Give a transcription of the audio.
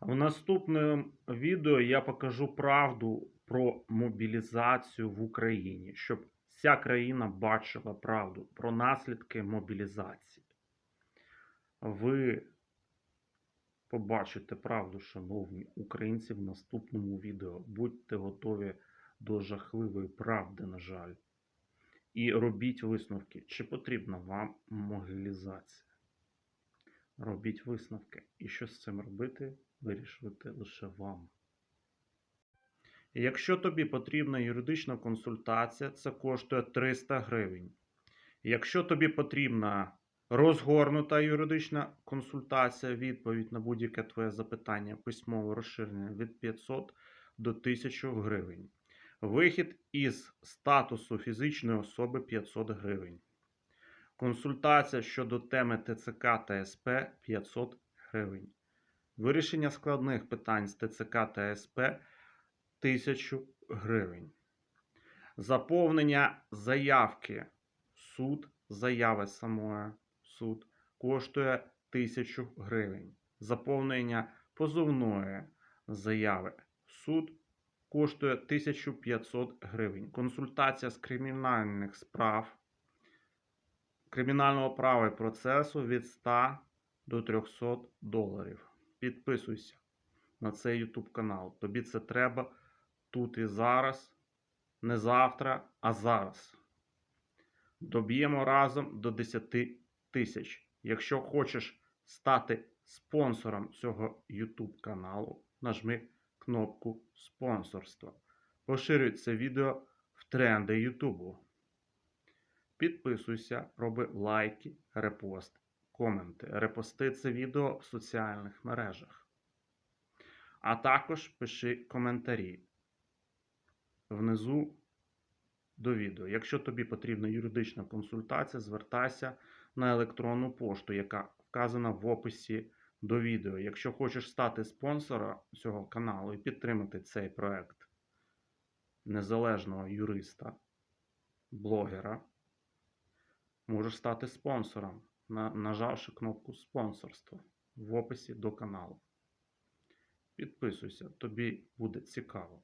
В наступному відео я покажу правду про мобілізацію в Україні, щоб вся країна бачила правду про наслідки мобілізації. Ви побачите правду, шановні українці, в наступному відео. Будьте готові до жахливої правди, на жаль. І робіть висновки, чи потрібна вам мобілізація. Робіть висновки. І що з цим робити, вирішувати лише вам. Якщо тобі потрібна юридична консультація, це коштує 300 гривень. Якщо тобі потрібна розгорнута юридична консультація, відповідь на будь-яке твоє запитання, письмове розширення від 500 до 1000 гривень. Вихід із статусу фізичної особи 500 гривень. Консультація щодо теми ТЦК та СП 500 гривень. Вирішення складних питань з ТЦК та СП 1000 гривень. Заповнення заявки суд, заяви самої суд коштує 1000 гривень. Заповнення позовної заяви суд коштує 1500 гривень. Консультація з кримінальних справ кримінального права і процесу від 100 до 300 доларів. Підписуйся на цей YouTube канал. Тобі це треба тут і зараз, не завтра, а зараз. Доб'ємо разом до 10 тисяч. Якщо хочеш стати спонсором цього YouTube каналу, нажми кнопку спонсорства. Поширюй це відео в тренди Ютубу. Підписуйся, роби лайки, репости, коменти. Репости це відео в соціальних мережах. А також пиши коментарі внизу до відео. Якщо тобі потрібна юридична консультація, звертайся на електронну пошту, яка вказана в описі до відео. Якщо хочеш стати спонсором цього каналу і підтримати цей проект незалежного юриста, блогера, можеш стати спонсором, нажавши кнопку спонсорство в описі до каналу. Підписуйся, тобі буде цікаво.